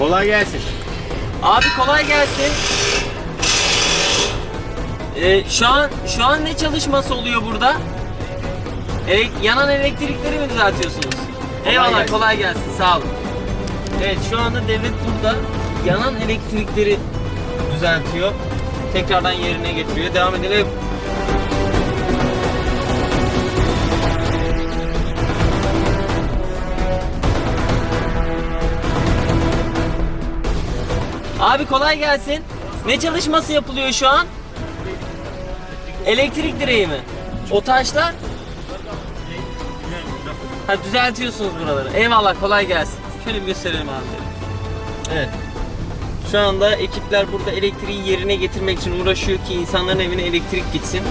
Kolay gelsin. Abi kolay gelsin. Ee, şu an şu an ne çalışması oluyor burada? Elek- yanan elektrikleri mi düzeltiyorsunuz? Eyvallah gelsin. kolay gelsin sağ olun. Evet şu anda devlet burada yanan elektrikleri düzeltiyor. Tekrardan yerine getiriyor. Devam edelim. Abi kolay gelsin. Ne çalışması yapılıyor şu an? Elektrik direği mi? O taşlar? Ha düzeltiyorsunuz buraları. Eyvallah kolay gelsin. Şöyle bir gösterelim abi. Evet. Şu anda ekipler burada elektriği yerine getirmek için uğraşıyor ki insanların evine elektrik gitsin.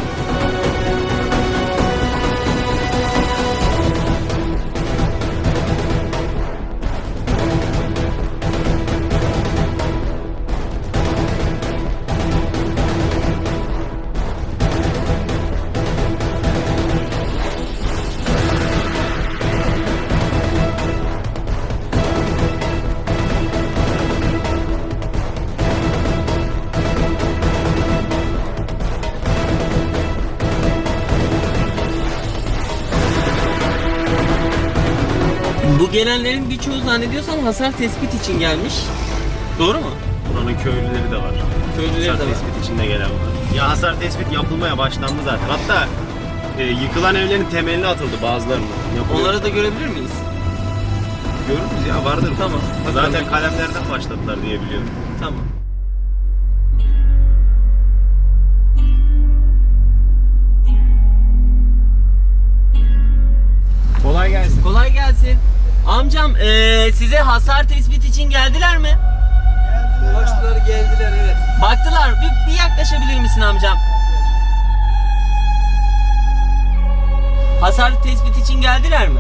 Gelenlerin birçoğu zannediyorsam hasar tespit için gelmiş. Doğru mu? Buranın köylüleri de var. Köylüleri de hasar var. tespit içinde gelen var. Ya hasar tespit yapılmaya başlandı zaten. Hatta e, yıkılan evlerin temelini atıldı bazılarının. Yapılıyor. Onları da görebilir miyiz? görürüz ya vardır. Tamam. Zaten kalemlerden başladılar diye biliyorum. Tamam. Kolay gelsin. Kolay gelsin. Amcam eee, size hasar tespit için geldiler mi? Başları geldiler evet. Baktılar. Bir, bir yaklaşabilir misin amcam? Hasar tespit için geldiler mi?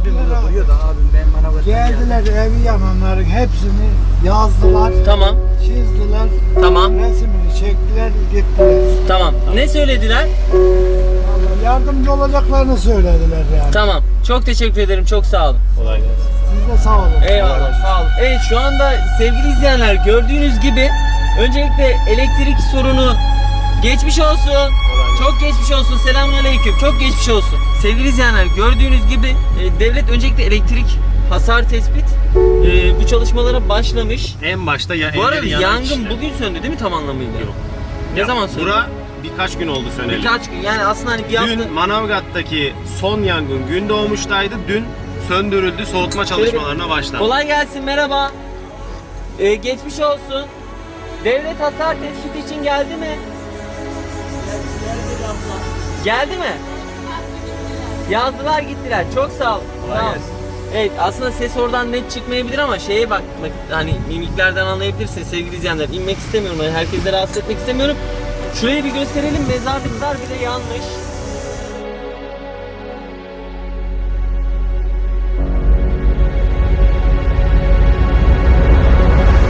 Abim burada duruyor da abim ben bana. Geldiler evi yananların hepsini yazdılar, Tamam. çizdiler, Tamam. resimini çektiler, gittiler. Tamam. Ne söylediler? Yardımcı olacaklarını söylediler yani. Tamam. Çok teşekkür ederim. Çok sağ olun. Kolay gelsin. Siz de sağ olun. Eyvallah. Sağ olun. Evet şu anda sevgili izleyenler gördüğünüz gibi öncelikle elektrik sorunu geçmiş olsun. Çok geçmiş olsun. Selamünaleyküm. Çok geçmiş olsun. Sevgili izleyenler gördüğünüz gibi e, devlet öncelikle elektrik hasar tespit e, bu çalışmalara başlamış. En başta ya Bu arada evleri yanan yangın kişiler. bugün söndü değil mi tam anlamıyla? Yok. Ne Ya, zaman söndü? Bura birkaç gün oldu söneli. Birkaç gün yani aslında hani bir hafta Dün Manavgat'taki son yangın gün doğmuştaydı. Dün söndürüldü. Soğutma çalışmalarına başlandı. Kolay gelsin merhaba. Ee, geçmiş olsun. Devlet hasar tespiti için geldi mi? Geldi mi? Yazdılar gittiler. Çok sağ ol. Kolay Sağ ol. gelsin. Evet aslında ses oradan net çıkmayabilir ama şeye bak hani mimiklerden anlayabilirsiniz sevgili izleyenler. İnmek istemiyorum yani herkese rahatsız etmek istemiyorum. Şurayı bir gösterelim mezarlıklar bile yanlış.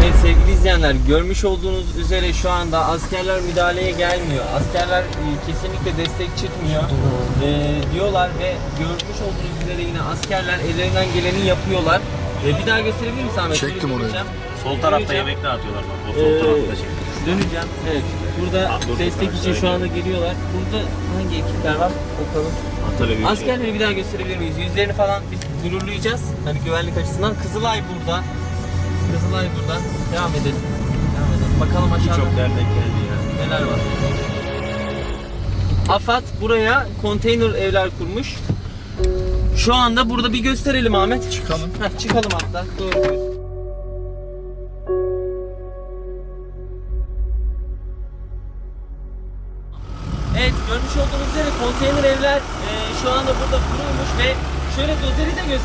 Evet sevgili izleyenler görmüş olduğunuz üzere şu anda askerler müdahaleye gelmiyor. Askerler e, kesinlikle destek çıkmıyor E, diyorlar ve görmüş olduğunuz üzere yine askerler ellerinden geleni yapıyorlar. E, bir daha gösterebilir misin Ahmet? Çektim orayı. Sol tarafta Döneceğim. yemek dağıtıyorlar bak. O sol Ee, tarafta şey. Döneceğim. Evet. Burada Aa, dur, destek dur, için şu anda geliyorlar. Burada hangi ekipler var? Bakalım. Antalya Askerleri bir daha gösterebilir miyiz? Yüzlerini falan biz blurlayacağız. Hani güvenlik açısından. Kızılay burada. Kızılay burada. Devam edelim. Devam edelim. Bakalım aşağıda Çok dernek geldi ya. neler var. AFAD buraya konteyner evler kurmuş. Şu anda burada bir gösterelim Ahmet. Çıkalım. Heh, çıkalım hatta. Doğru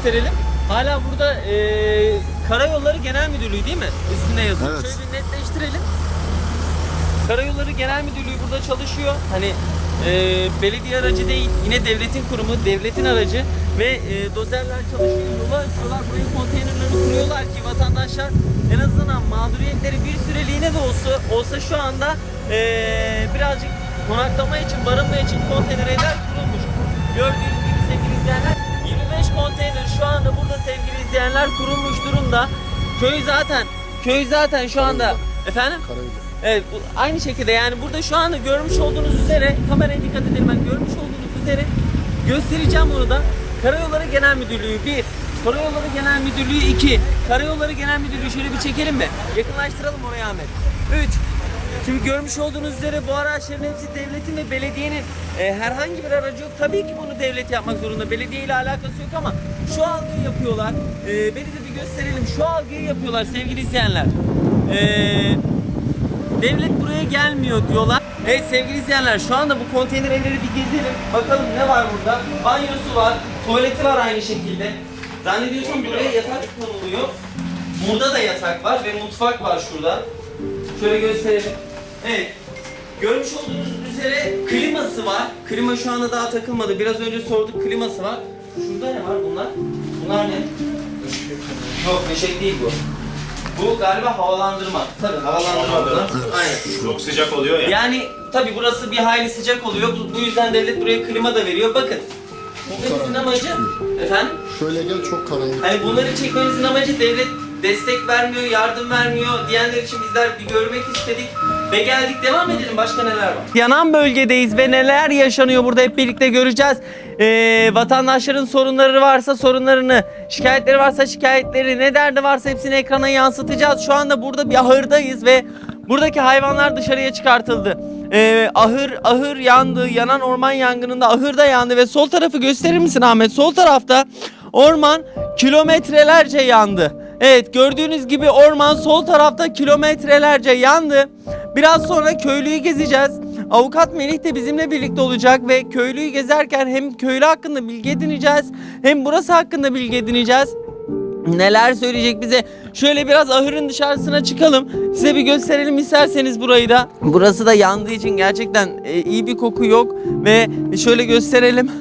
gösterelim. Hala burada e, Karayolları Genel Müdürlüğü değil mi? Üstüne yazıyor. Evet. Şöyle bir netleştirelim. Karayolları Genel Müdürlüğü burada çalışıyor. Hani e, belediye aracı değil, yine devletin kurumu, devletin aracı ve e, dozerler çalışıyor. Yola açıyorlar, buraya konteynerlerini kuruyorlar ki vatandaşlar en azından mağduriyetleri bir süreliğine de olsa, olsa şu anda e, birazcık konaklama için, barınma için konteyner kurulmuş. Gördüğünüz gibi sevgili izleyenler 25 konteyner şu anda burada sevgili izleyenler kurulmuş durumda. Köy zaten köy zaten şu anda efendim Evet bu, aynı şekilde yani burada şu anda görmüş olduğunuz üzere kameraya dikkat edin ben görmüş olduğunuz üzere göstereceğim onu da. Karayolları Genel Müdürlüğü 1, Karayolları Genel Müdürlüğü 2, Karayolları Genel Müdürlüğü şöyle bir çekelim mi? Yakınlaştıralım oraya Ahmet. 3. Şimdi görmüş olduğunuz üzere bu araçların hepsi devletin ve belediyenin e, herhangi bir aracı yok. Tabii ki bunu devlet yapmak zorunda. Belediye ile alakası yok ama şu algıyı yapıyorlar. E, beni de bir gösterelim. Şu algıyı yapıyorlar sevgili izleyenler. Eee Devlet buraya gelmiyor diyorlar. Evet sevgili izleyenler şu anda bu konteyner evleri bir gezelim. Bakalım ne var burada. Banyosu var, tuvaleti var aynı şekilde. Zannediyorsam buraya yatak konuluyor. Burada da yatak var ve mutfak var şurada. Şöyle gösterelim. Evet. Görmüş olduğunuz üzere kliması var. Klima şu anda daha takılmadı. Biraz önce sorduk kliması var. Şurada ne var bunlar? Bunlar ne? Yok neşek değil bu. Bu galiba havalandırma. Tabii havalandırma. Aynen. Çok sıcak oluyor ya. Yani tabii burası bir hayli sıcak oluyor. Bu, bu yüzden devlet buraya klima da veriyor. Bakın. Bunların amacı efendim Şöyle gel çok karanlık. hani bunları çekmemizin amacı devlet destek vermiyor, yardım vermiyor diyenler için bizler bir görmek istedik. Ve geldik devam edelim başka neler var? Yanan bölgedeyiz ve neler yaşanıyor burada hep birlikte göreceğiz. Ee, vatandaşların sorunları varsa sorunlarını, şikayetleri varsa şikayetleri, ne derdi varsa hepsini ekrana yansıtacağız. Şu anda burada bir ahırdayız ve buradaki hayvanlar dışarıya çıkartıldı. Ee, ahır ahır yandı. Yanan orman yangınında ahır da yandı ve sol tarafı gösterir misin Ahmet? Sol tarafta orman kilometrelerce yandı. Evet gördüğünüz gibi orman sol tarafta kilometrelerce yandı. Biraz sonra köylüyü gezeceğiz. Avukat Melih de bizimle birlikte olacak ve köylüyü gezerken hem köylü hakkında bilgi edineceğiz hem burası hakkında bilgi edineceğiz. Neler söyleyecek bize? Şöyle biraz ahırın dışarısına çıkalım. Size bir gösterelim isterseniz burayı da. Burası da yandığı için gerçekten e, iyi bir koku yok ve şöyle gösterelim.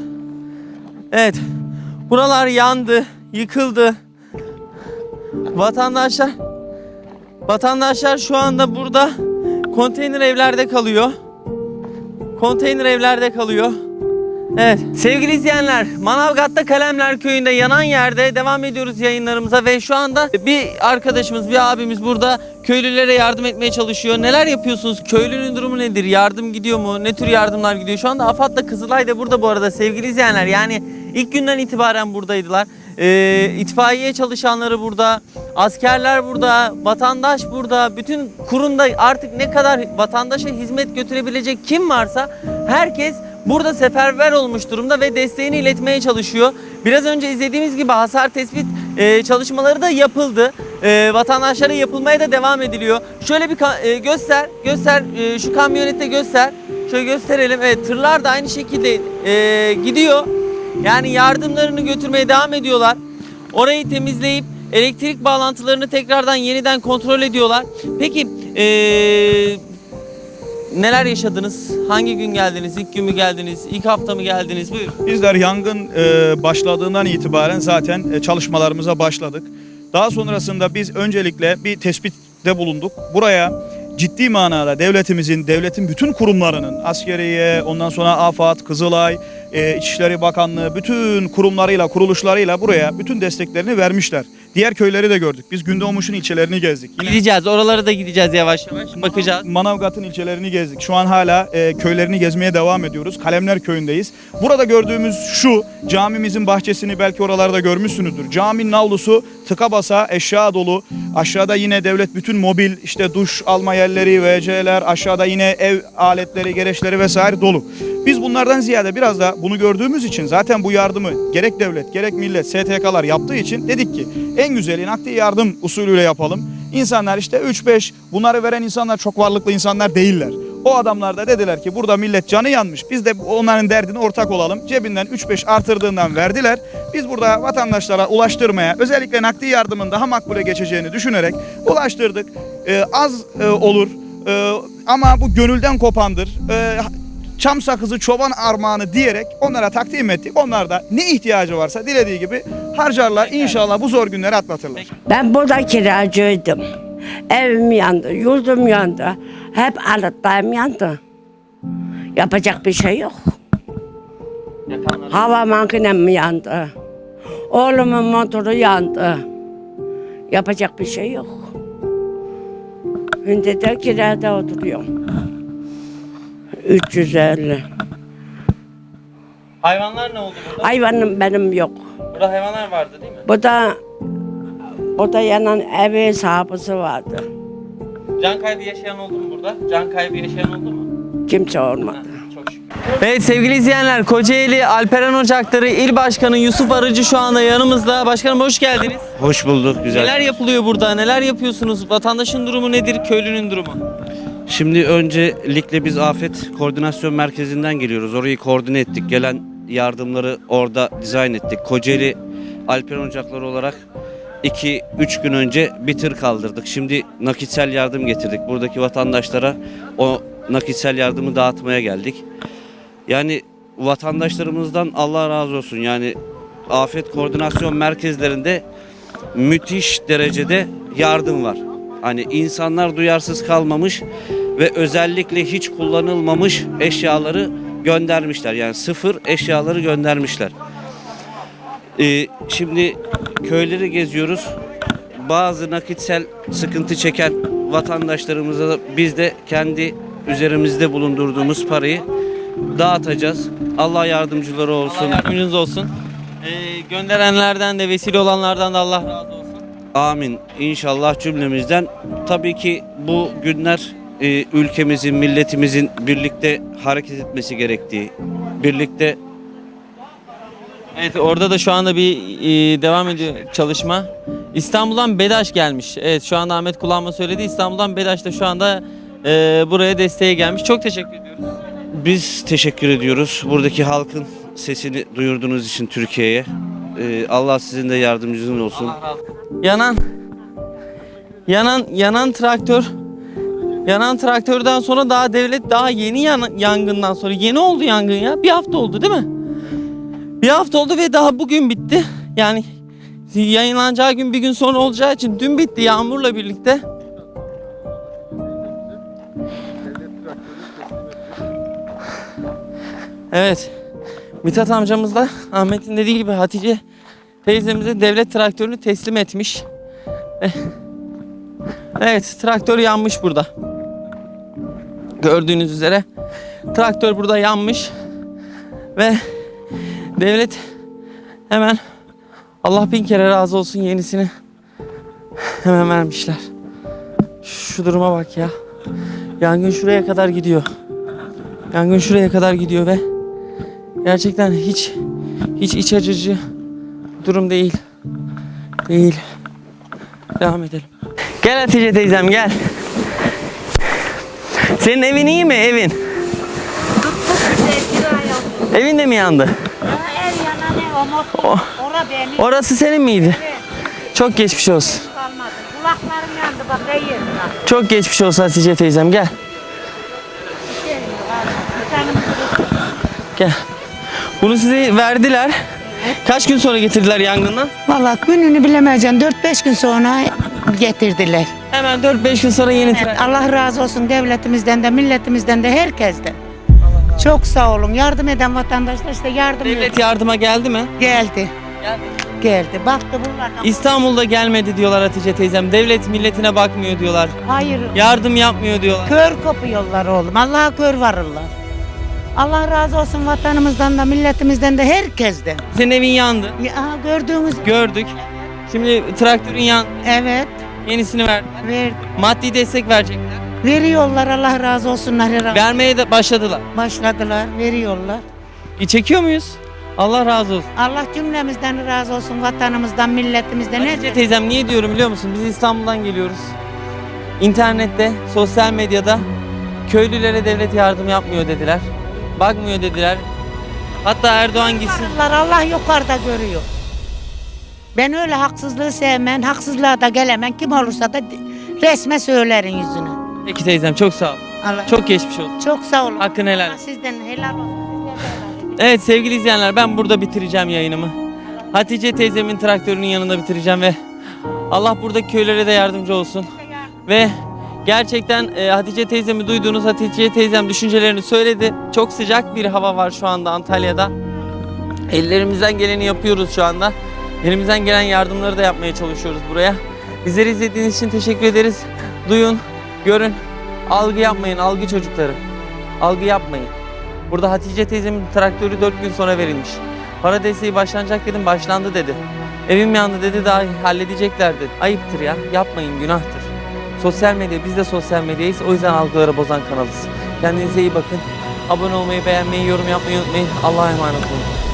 Evet. Buralar yandı, yıkıldı. Vatandaşlar Vatandaşlar şu anda burada konteyner evlerde kalıyor. Konteyner evlerde kalıyor. Evet sevgili izleyenler Manavgat'ta Kalemler Köyü'nde yanan yerde devam ediyoruz yayınlarımıza ve şu anda bir arkadaşımız bir abimiz burada köylülere yardım etmeye çalışıyor. Neler yapıyorsunuz? Köylünün durumu nedir? Yardım gidiyor mu? Ne tür yardımlar gidiyor? Şu anda AFAD'la Kızılay da burada bu arada sevgili izleyenler. Yani ilk günden itibaren buradaydılar. Ee, itfaiye çalışanları burada, askerler burada, vatandaş burada, bütün kurumda artık ne kadar vatandaşa hizmet götürebilecek kim varsa herkes burada seferber olmuş durumda ve desteğini iletmeye çalışıyor. Biraz önce izlediğimiz gibi hasar tespit e, çalışmaları da yapıldı. E, vatandaşlara yapılmaya da devam ediliyor. Şöyle bir e, göster, göster, şu kamyonette göster. Şöyle gösterelim. Evet tırlar da aynı şekilde gidiyor. Yani yardımlarını götürmeye devam ediyorlar. Orayı temizleyip elektrik bağlantılarını tekrardan yeniden kontrol ediyorlar. Peki eee, neler yaşadınız? Hangi gün geldiniz? İlk gün mü geldiniz? İlk hafta mı geldiniz? Buyur. Bizler yangın e, başladığından itibaren zaten e, çalışmalarımıza başladık. Daha sonrasında biz öncelikle bir tespitte bulunduk. Buraya ciddi manada devletimizin, devletin bütün kurumlarının, askeriye, ondan sonra AFAD, Kızılay, e, İçişleri Bakanlığı, bütün kurumlarıyla, kuruluşlarıyla buraya bütün desteklerini vermişler. Diğer köyleri de gördük. Biz Gündoğmuş'un ilçelerini gezdik. Yine Gideceğiz. Oralara da gideceğiz yavaş yavaş. Bakacağız. Manavgat'ın ilçelerini gezdik. Şu an hala e, köylerini gezmeye devam ediyoruz. Kalemler köyündeyiz. Burada gördüğümüz şu camimizin bahçesini belki oralarda görmüşsünüzdür. Caminin avlusu tıka basa eşya dolu. Aşağıda yine devlet bütün mobil işte duş alma yerleri, WC'ler, aşağıda yine ev aletleri, gereçleri vesaire dolu. Biz bunlardan ziyade biraz da bunu gördüğümüz için zaten bu yardımı gerek devlet gerek millet STK'lar yaptığı için dedik ki en güzeli nakdi yardım usulüyle yapalım. İnsanlar işte 3-5 bunları veren insanlar çok varlıklı insanlar değiller. O adamlar da dediler ki burada millet canı yanmış. Biz de onların derdine ortak olalım. Cebinden 3-5 artırdığından verdiler. Biz burada vatandaşlara ulaştırmaya özellikle nakdi yardımın daha makbule geçeceğini düşünerek ulaştırdık. Ee, az e, olur Ee, ama bu gönülden kopandır. Ee, çam sakızı çoban armağanı diyerek onlara takdim ettik. Onlar da ne ihtiyacı varsa dilediği gibi harcarlar. İnşallah bu zor günleri atlatırlar. Ben burada kiracıydım. Evim yandı, yurdum yandı. Hep alıtlarım yandı. Yapacak bir şey yok. Hava makinem yandı. Oğlumun motoru yandı. Yapacak bir şey yok. Şimdi de kirada oturuyorum. 350. Hayvanlar ne oldu burada? Hayvanım benim yok. Burada hayvanlar vardı değil mi? Bu da o da yanan evi sahibi vardı. Can kaybı yaşayan oldu mu burada? Can kaybı yaşayan oldu mu? Kimse olmadı. Çok şükür. Evet sevgili izleyenler Kocaeli Alperen Ocakları İl Başkanı Yusuf Arıcı şu anda yanımızda. Başkanım hoş geldiniz. Hoş bulduk güzel. Neler yapılıyor burada? Neler yapıyorsunuz? Vatandaşın durumu nedir? Köylünün durumu? Şimdi öncelikle biz afet koordinasyon merkezinden geliyoruz. Orayı koordine ettik. Gelen yardımları orada dizayn ettik. Kocaeli Alperen Ocakları olarak 2-3 gün önce bir tır kaldırdık. Şimdi nakitsel yardım getirdik. Buradaki vatandaşlara o nakitsel yardımı dağıtmaya geldik. Yani vatandaşlarımızdan Allah razı olsun. Yani afet koordinasyon merkezlerinde müthiş derecede yardım var. Hani insanlar duyarsız kalmamış ve özellikle hiç kullanılmamış eşyaları göndermişler. Yani sıfır eşyaları göndermişler. Ee, şimdi köyleri geziyoruz. Bazı nakitsel sıkıntı çeken vatandaşlarımıza da biz de kendi üzerimizde bulundurduğumuz parayı dağıtacağız. Allah yardımcıları Allah olsun. yardımcınız olsun. Ee, gönderenlerden de vesile olanlardan da Allah razı olsun. Amin. İnşallah cümlemizden. Tabii ki bu günler e, ülkemizin, milletimizin birlikte hareket etmesi gerektiği, birlikte Evet orada da şu anda bir e, devam ediyor çalışma. İstanbul'dan BEDAŞ gelmiş. Evet şu anda Ahmet Kullanma söyledi. İstanbul'dan BEDAŞ da şu anda e, buraya desteğe gelmiş. Çok teşekkür ediyoruz. biz teşekkür ediyoruz. Buradaki halkın sesini duyurduğunuz için Türkiye'ye. E, Allah sizin de yardımcınız olsun. Yanan yanan yanan traktör yanan traktörden sonra daha devlet daha yeni yan, yangından sonra yeni oldu yangın ya. Bir hafta oldu değil mi? Bir hafta oldu ve daha bugün bitti. Yani yayınlanacağı gün bir gün sonra olacağı için dün bitti yağmurla birlikte. Evet. Mithat amcamız da Ahmet'in dediği gibi Hatice teyzemize devlet traktörünü teslim etmiş. Eh. Evet traktör yanmış burada. Gördüğünüz üzere traktör burada yanmış ve devlet hemen Allah bin kere razı olsun yenisini hemen vermişler. Şu duruma bak ya. Yangın şuraya kadar gidiyor. Yangın şuraya kadar gidiyor ve gerçekten hiç hiç iç acıcı durum değil. Değil. Devam edelim. Gel Hatice teyzem gel. Senin evin iyi mi evin? Evin de mi yandı? Ev yana ne o motor. Ora benim Orası senin miydi? Çok geçmiş olsun. kalmadı. Kulaklarım yandı bak lan. Çok geçmiş olsun Hatice teyzem gel. Gel. Bunu size verdiler. Kaç gün sonra getirdiler yangından? Vallahi gününü bilemeyeceğim. 4-5 gün sonra getirdiler. Hemen 4-5 gün sonra yeni tren. Allah razı olsun devletimizden de milletimizden de herkesten. Çok sağ olun. Yardım eden vatandaşlar işte yardım Devlet yardıma geldi mi? geldi. Geldi. Baktı bunlar. İstanbul'da gelmedi diyorlar Hatice teyzem. Devlet milletine bakmıyor diyorlar. Hayır. Yardım yapmıyor diyorlar. Kör kopuyorlar oğlum. Allah'a kör varırlar. Allah razı olsun vatanımızdan da milletimizden de herkesten. Senin evin yandı. Ya, aha, gördüğünüz Gördük. Şimdi traktörün yan evet yenisini verdiler. ver, Maddi destek verecekler. veriyorlar Allah razı olsunlar. her an. Vermeye de başladılar. Başladılar veriyorlar. E, çekiyor muyuz? Allah razı olsun. Allah cümlemizden razı olsun vatanımızdan milletimizden. Hatice her- teyzem niye diyorum biliyor musun? Biz İstanbul'dan geliyoruz. İnternette, sosyal medyada köylülere devlet yardım yapmıyor dediler. Bakmıyor dediler. Hatta Erdoğan gitsin. Allah yukarıda görüyor. Ben öyle haksızlığı sevmem, haksızlığa da gelemem. Kim olursa da resme söylerin yüzüne. Peki teyzem çok sağ ol. Allah Çok geçmiş olsun. çok sağ olun. Hakkını helal et. Sizden helal olsun. Evet sevgili izleyenler ben burada bitireceğim yayınımı. Hatice teyzemin traktörünün yanında bitireceğim ve Allah buradaki köylere de yardımcı olsun. Ve gerçekten e, Hatice teyzemi duyduğunuz Hatice teyzem düşüncelerini söyledi. Çok sıcak bir hava var şu anda Antalya'da. Ellerimizden geleni yapıyoruz şu anda. Elimizden gelen yardımları da yapmaya çalışıyoruz buraya. Bizleri izlediğiniz için teşekkür ederiz. Duyun, görün, algı yapmayın, algı çocukları. Algı yapmayın. Burada Hatice teyzemin traktörü 4 gün sonra verilmiş. Para desteği başlanacak dedim, başlandı dedi. Evim yandı dedi, daha halledecekler dedi. Ayıptır ya, yapmayın, günahtır. Sosyal medya, biz de sosyal medyayız. O yüzden algıları bozan kanalız. Kendinize iyi bakın. Abone olmayı, beğenmeyi, yorum yapmayı unutmayın. Allah'a emanet olun.